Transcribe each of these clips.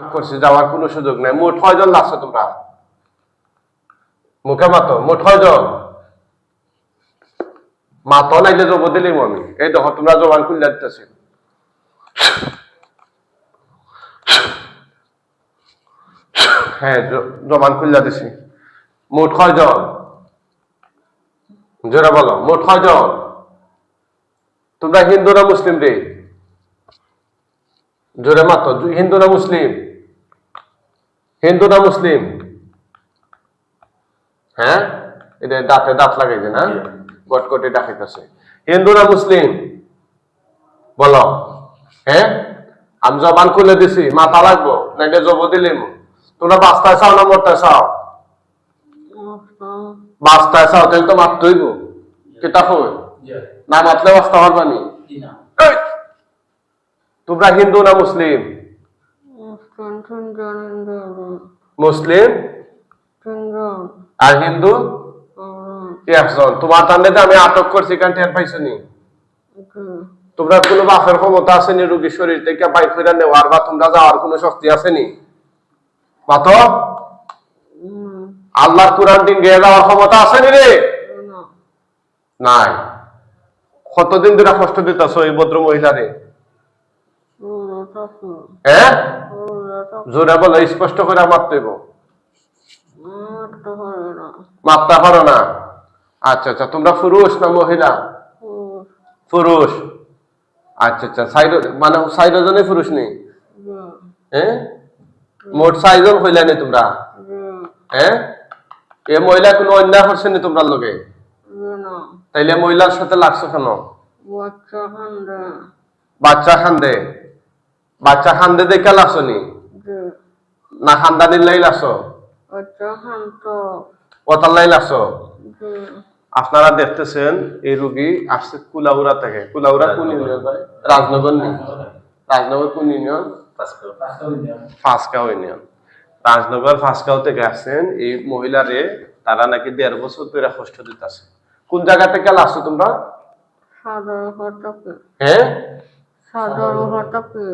করছি, যাওয়ার কোনো সুযোগ নেই। মোট ছয়জন লাগছো তোমরা? মুখে মাতো, মোট ছয়জন? মাতো নাইলে জব দিলিম আমি এই দেখো, তোমরা জবান খুললে দিতেছি। হ্যাঁ জবান খুললে দিছি। মোট ছয়জন? জোরে বলো, মোট ছয়জন? তোমরা হিন্দু না মুসলিম রে? জোরে মাতো হিন্দু না মুসলিম? হিন্দু না মুসলিম? হ্যাঁ? এটা দাঁতে দাঁত লাগাইছে না গটকটে ডাকাইতেছে হিন্দু না মুসলিম? বলো। হ্যাঁ? আমি জবান খুলে দিছি মাথা লাগবো নাইলে জব দিলিম। তোমরা বাস্তায় চাও না মরতে চাও? বাস্তায় চাও তাহলে তো মারতেইব। কিতাব হবে না মাতলে বাস্তা পারবানি! তোমরা হিন্দু না মুসলিম? মুসলিম? আর হিন্দু? তোমার তান্ডে আমি আটক করছি কারণ টের পাইছো নি তোমরা কোনো বাপের ক্ষমতা আছে নি রোগীর শরীর থেকে বাইর করে নেওয়ার বা তোমরা যাওয়ার কোনো শক্তি আছে নি। মাতো আল্লাহর কোরআন দিন গিয়ে যাওয়ার ক্ষমতা আছে নি। রে নাই। কতদিন ধরে কষ্ট দিতেছ এই ভদ্র মহিলারে? হ্যাঁ? জোরে বলো স্পষ্ট করে মারতে মারতে পারো না? আচ্ছা আচ্ছা তোমরা পুরুষ না মহিলা? পুরুষ। আচ্ছা আচ্ছা সাইড মানে সাইড জনে পুরুষ নেই? হ্যাঁ মোট সাইজন হইলা নি তোমরা? হ্যাঁ এ মহিলা কোনো অন্যায় করছে নি তোমরা লোকে তাইলে মহিলার সাথে লাগছো কেন? বাচ্চা খান্দে বাচ্চা খান্দে দেখে লাগছো নি? না খান্দানির লাই লাগছো ওটার লাই লাগছো আপনারা দেখতেছেন এই রুগী আসছে কুলাউড়া থেকে। কুলাউড়া কোন ইউনিয়ন? রাজনগর রাজনগর কোন ইউনিয়ন? ফাঁসগাঁও ইউনিয়ন। রাজনগর ফাঁসগাঁও থেকে আসছেন এই মহিলারে তারা নাকি দেড় বছর ধরে কষ্ট দিতেছে। কোন জায়গা থেকে আসছো তোমরা? হ্যাঁ?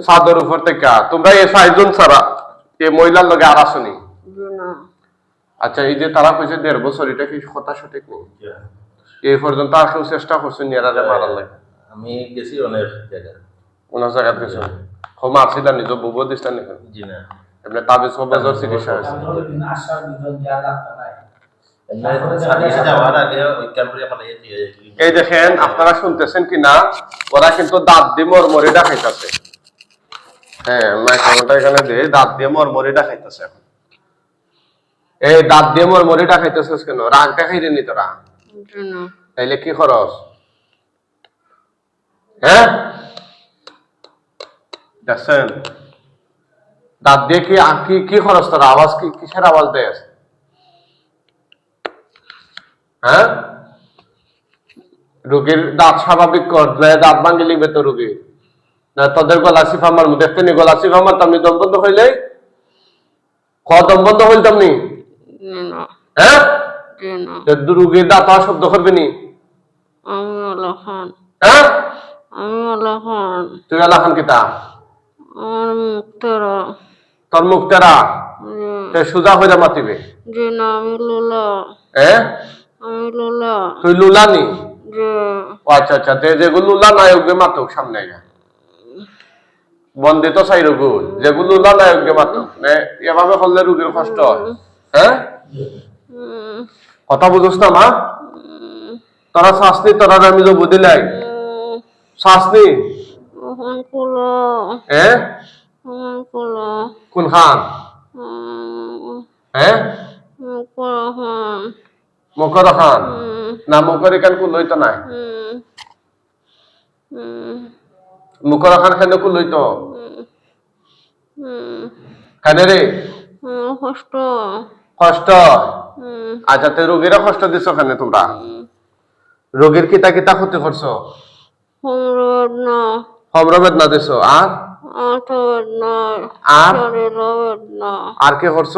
সাদর উপর থেকে। তোমরা এই সাইজন ছাড়া এই মহিলার লগে আর আসনি আচ্ছা এই যে তারা কইছে দেড় বছর এটা কি কথা সঠিক নেই? এই পর্যন্ত আর কেউ চেষ্টা করছেন এরারে মারার লাগে। আমি গেছি অনেক জায়গায়। ওনার জায়গা গেছে? হো মারছিল নিজ বুব দিস্তান নিখন জি না। এমনি তাবিজ সবাজর চিকিৎসা হয়েছে। এই দেখেন আপনারা শুনতেছেন কি না? ওরা কিন্তু দাঁত দিয়ে মরমরি ডাকাইতেছে হ্যাঁ মাইক্রোফোনটা এখানে দিয়ে দাঁত দিয়ে মরমরি ডাকাইতেছে এখন। এই দাঁত দিয়ে মরমরি ডাকাইতেছিস কেন? রাগ দেখাইলি নি তোরা? তাইলে কি খরচ? হ্যাঁ? দেখছেন? দাঁত দিয়ে কি কি কি খরচ তোর? আওয়াজ কি কিসের আওয়াজ দেয় হ্যাঁ? রোগীর দাঁত স্বাভাবিক করলে দাঁত ভাঙ্গি লিখবে তো রোগী। না তোদের গলা সিফা মারমু দেখতে নি গলা সিফা মারতাম নি দম বন্ধ হইলে? ক দম বন্ধ হইতাম নি? হ্যাঁ? রোগীর দাঁত শব্দ করবে নি? হ্যাঁ? তুই আল্লাহ খান কিতা? তোর। মুখ তেরা? সুজা হইয়া মাতিবে। যে না আমি লোলা। হ্যাঁ আমি লোলা। তুই লুলা নি আচ্ছা আচ্ছা তে যেগুলো লুলা নাই ওকে মাতুক সামনে আইয়া। বন্দিত চাই রোগুল যেগুলো লুলা নাই ওকে মাতুক। নে এভাবে করলে রোগীর কষ্ট হয়। হ্যাঁ? কথা বুঝোস না মা? তোরা শাস্তি তোরা আমি যে বুঝিলাই শাস্তি হ্যাঁ? কোন খান হ্যাঁ। কুলো খান। খান না মুখর এখান কোন লইতো নাই। মুখর খান খানে কোন লইতো। খানে রে। কষ্ট। কষ্ট। আচ্ছা তে রোগীরা কষ্ট দিছ খানে তোমরা? রোগীর কিতা কিতা ক্ষতি করছ হোমরো বেদনা দিছ। আর আর আর কি করছ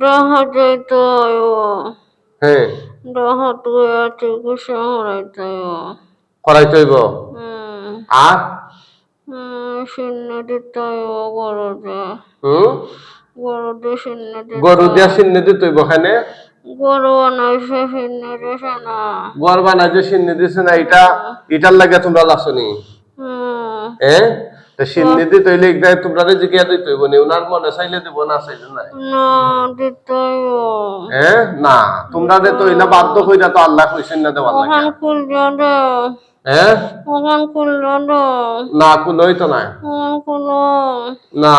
দেখা যাইতো দেখা তুই চিকিৎসা আর? শূন্য হুম? শূন্য দিতে গরু দিয়া দিত ওখানে গরু বানাইছে শূন্য দিছে না গর দিছে না এটা এটার লাগে তোমরা লাসনি। সিন্নি দিত হইলে একদাই তোমরা জিজ্ঞাসা দিত হইব নি উনার মনে চাইলে দিব না চাইলে নাই? না দিতাই না তোমরা দে তো ইনা বাধ্য কইরা তো আল্লাহ কইছেন না দেওয়ার লাগে। ওখান খুললে দে এ ওখান খুললে দে না কুলই তো নাই। না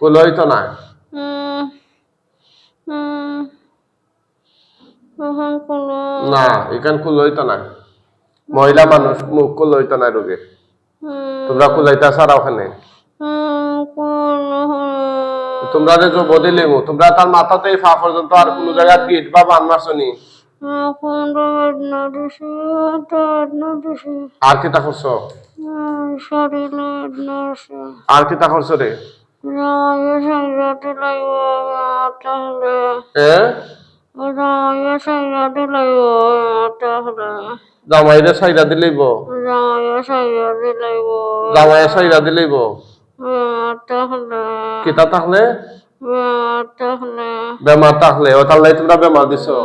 কুলই তো নাই। হুম হুম ওখান খুলো না এখান কুলই তো নাই। মহিলা মানুষ মুখ কুলই তো নাই রোগে হুম তোমরা কুলাইতা সারা ওখানে তোমরা যে বদলে লিমু তোমরা তার মাথাতে ফা পর্যন্ত আর কোনো জায়গা পিঠ বা বান মারছনি আর কি তা করছ? আর কি তা করছ রে? জামাইরে সাইরা দিলেইব। জামাইয়ে সাইরা দিলেইব। কিতা তাহলে? বেমার তাহলে ও তাহলে তোমরা বেমার দিছো।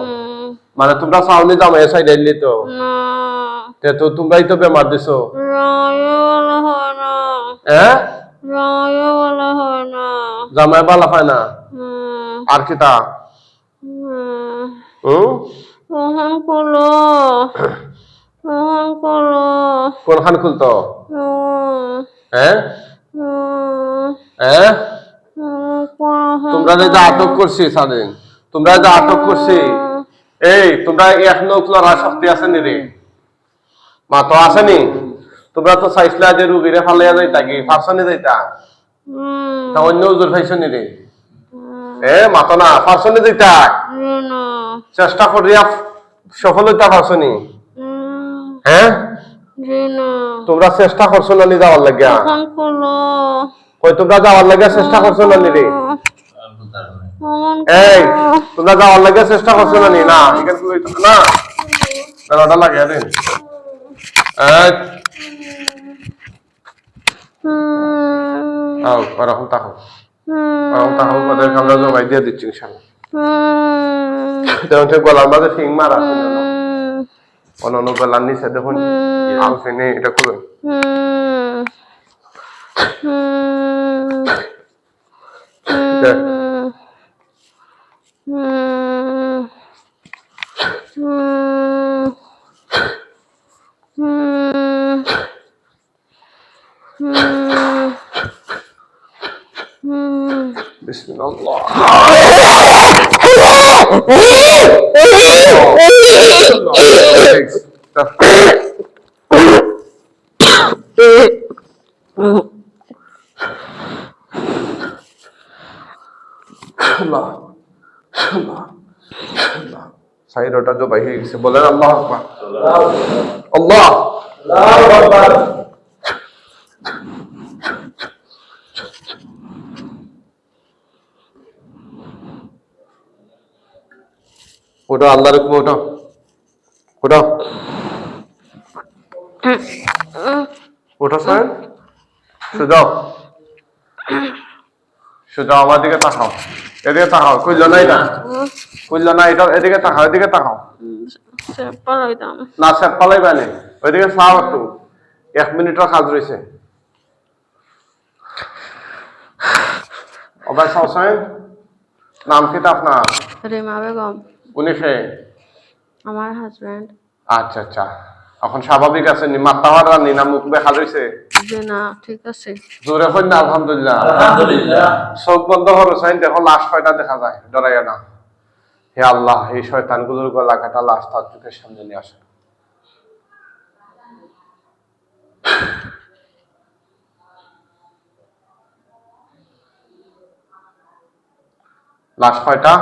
মানে তোমরা চাওনি জামাইয়ে সাইরা দিলি তো। তে তো তোমরাই তো বেমার দিছো। রায়ে বলা হয় না। জামাই আর কিতা? করল কোনখান খুলতো? হ্যাঁ হ্যাঁ তোমরা যে আটক করছি তোমরা যে আটক করছি এই তোমরা এক নৌক লড়ার শক্তি আছে নি রে? মা তো আসেনি তোমরা তো চাইছিলা যে রুগীরে ফালাইয়া যাইতা কি? ফারসনি যাইতা? তা অন্য উজুর পাইছো নি রে? এ মাতো না ফারসনি যাইতা? চেষ্টা করিয়া সফল হইতা ফারসনি হুম হ্যাঁ? তোমরা চেষ্টা করছ না যাওয়ার লাগিয়া। কই তোমরা যাওয়ার লাগিয়া চেষ্টা করছ না নি রে? এই তোমরা যাওয়ার লাগিয়া চেষ্টা করছ না নি না এখানে কই তো- না না ওটা লাগে রে এই। হুম আও তাহো হুম তাহো ওদের আমরা জবাই দিয়ে দিচ্ছি ইনশাল্লাহ। যেমন সে গলার মাঝে ফিং মারা হুম অন্য গলার নিচে দেখুন আল ফিনে এটা করবে হুম হুম আল্লাহ সাইরোটা জবাই হয়ে গেছে বলেন আল্লাহ আকবার আল্লাহ ওটা আল্লাহর হুকুম ওটা ওটা ওটা স্যার। সুজাও। সুজাও, আমার দিকে তাকাও। এদিকে তাকাও কইল না এটা? কইল না এটা? এদিকে তাকাও এদিকে তাকাও। না, স্যার পালাই বানে ওইদিকে চাও একটু। এক মিনিটের কাজ রয়েছে ভাই সাহসেন নাম কি তা আপনার? রিমা বেগম। উনি সে আমার হাজব্যান্ড আচ্ছা আচ্ছা। এখন স্বাভাবিক আছে নি? মাথা হারা নি না মুখ দেখা রয়েছে যে না ঠিক আছে। জোরে হই না আলহামদুলিল্লাহ। আলহামদুলিল্লাহ। চোখ বন্ধ করো সাইন দেখো লাশ কয়টা দেখা যায়? ডরাইয়া না। হে আল্লাহ এই শয়তানগুলোর গলা কাটা লাশ তার চোখের সামনে নিয়ে আসে। লাশ কয়টা?